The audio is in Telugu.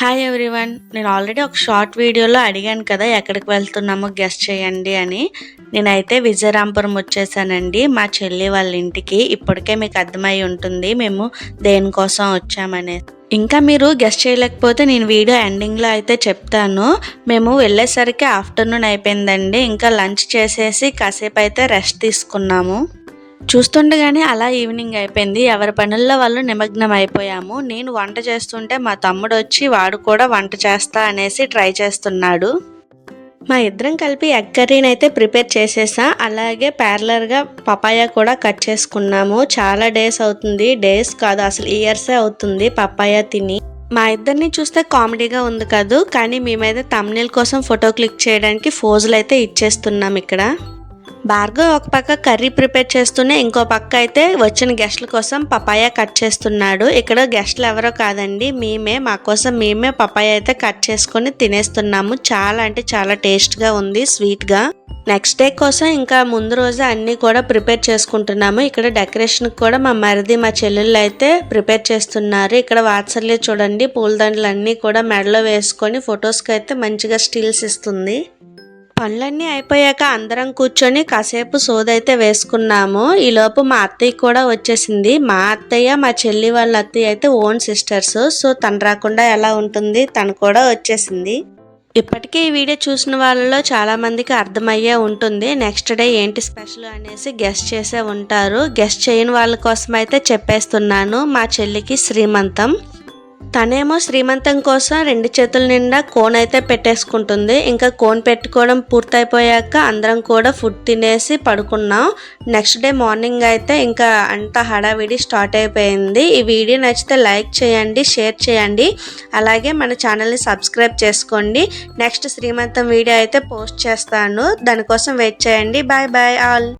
హాయ్ ఎవ్రీవన్ నేను ఆల్రెడీ ఒక షార్ట్ వీడియోలో అడిగాను కదా ఎక్కడికి వెళ్తున్నామో గెస్ట్ చేయండి అని. నేనైతే విజయరాంపురం వచ్చేసానండి. మా చెల్లి వాళ్ళ ఇంటికి. ఇప్పటికే మీకు అర్థమై ఉంటుంది మేము దేనికోసం వచ్చామనే. ఇంకా మీరు గెస్ట్ చేయలేకపోతే నేను వీడియో ఎండింగ్లో అయితే చెప్తాను. మేము వెళ్ళేసరికి ఆఫ్టర్నూన్ అయిపోయిందండి. ఇంకా లంచ్ చేసేసి కాసేపు అయితే రెస్ట్ తీసుకున్నాము. చూస్తుండగానే అలా ఈవినింగ్ అయిపోయింది. ఎవరి పనుల్లో వాళ్ళు నిమగ్నం అయిపోయాము. నేను వంట చేస్తుంటే మా తమ్ముడు వచ్చి వాడు కూడా వంట చేస్తా అనేసి ట్రై చేస్తున్నాడు. మా ఇద్దరం కలిపి ఎగ్ కర్రీని అయితే ప్రిపేర్ చేసేసా. అలాగే ప్యారలర్గా పపాయ కూడా కట్ చేసుకున్నాము. చాలా డేస్ అవుతుంది. డేస్ కాదు అసలు ఇయర్సే అవుతుంది పపాయ తిని. మా ఇద్దరిని చూస్తే కామెడీగా ఉంది కాదు. కానీ మేమైతే తమ్నేల్ కోసం ఫోటో క్లిక్ చేయడానికి ఫోజులు అయితే ఇచ్చేస్తున్నాం ఇక్కడ. భార్గవ్ ఒక పక్క కర్రీ ప్రిపేర్ చేస్తూనే ఇంకో పక్క అయితే వచ్చిన గెస్ట్ల కోసం పపాయ కట్ చేస్తున్నాడు. ఇక్కడ గెస్ట్లు ఎవరో కాదండి మేమే. మా కోసం మేమే పపాయ అయితే కట్ చేసుకొని తినేస్తున్నాము. చాలా అంటే చాలా టేస్ట్గా ఉంది స్వీట్గా. నెక్స్ట్ డే కోసం ఇంకా ముందు రోజు అన్నీ కూడా ప్రిపేర్ చేసుకుంటున్నాము. ఇక్కడ డెకరేషన్ కూడా మా మరిది మా చెల్లెళ్ళు అయితే ప్రిపేర్ చేస్తున్నారు. ఇక్కడ వాత్సల్య చూడండి పూలదండలు అన్నీ కూడా మెడలో వేసుకొని ఫొటోస్కి అయితే మంచిగా స్టిల్స్ ఇస్తుంది. పనులన్నీ అయిపోయాక అందరం కూర్చొని కాసేపు సోదైతే వేసుకున్నాము. ఈలోపు మా అత్తయ్య కూడా వచ్చేసింది. మా అత్తయ్య మా చెల్లి వాళ్ళ అత్తయ్య అయితే ఓన్ సిస్టర్స్. సో తను రాకుండా ఎలా ఉంటుంది? తను కూడా వచ్చేసింది. ఇప్పటికే ఈ వీడియో చూసిన వాళ్ళలో చాలామందికి అర్థమయ్యే ఉంటుంది. నెక్స్ట్ డే ఏంటి స్పెషల్ అనేసి గెస్ట్ చేసే ఉంటారు. గెస్ట్ చేయని వాళ్ళ కోసం అయితే చెప్పేస్తున్నాను. మా చెల్లికి శ్రీమంతం. తనేమో శ్రీమంతం కోసం రెండు చేతుల నిండా కోన్ అయితే పెట్టేసుకుంటుంది. ఇంకా కోన్ పెట్టుకోవడం పూర్తయిపోయాక అందరం కూడా ఫుడ్ తినేసి పడుకున్నాం. నెక్స్ట్ డే మార్నింగ్ అయితే ఇంకా అంత హడావిడి స్టార్ట్ అయిపోయింది. ఈ వీడియో నచ్చితే లైక్ చేయండి షేర్ చేయండి. అలాగే మన ఛానల్ని సబ్స్క్రైబ్ చేసుకోండి. నెక్స్ట్ శ్రీమంతం వీడియో అయితే పోస్ట్ చేస్తాను. దానికోసం వెయిట్ చేయండి. Bye bye all.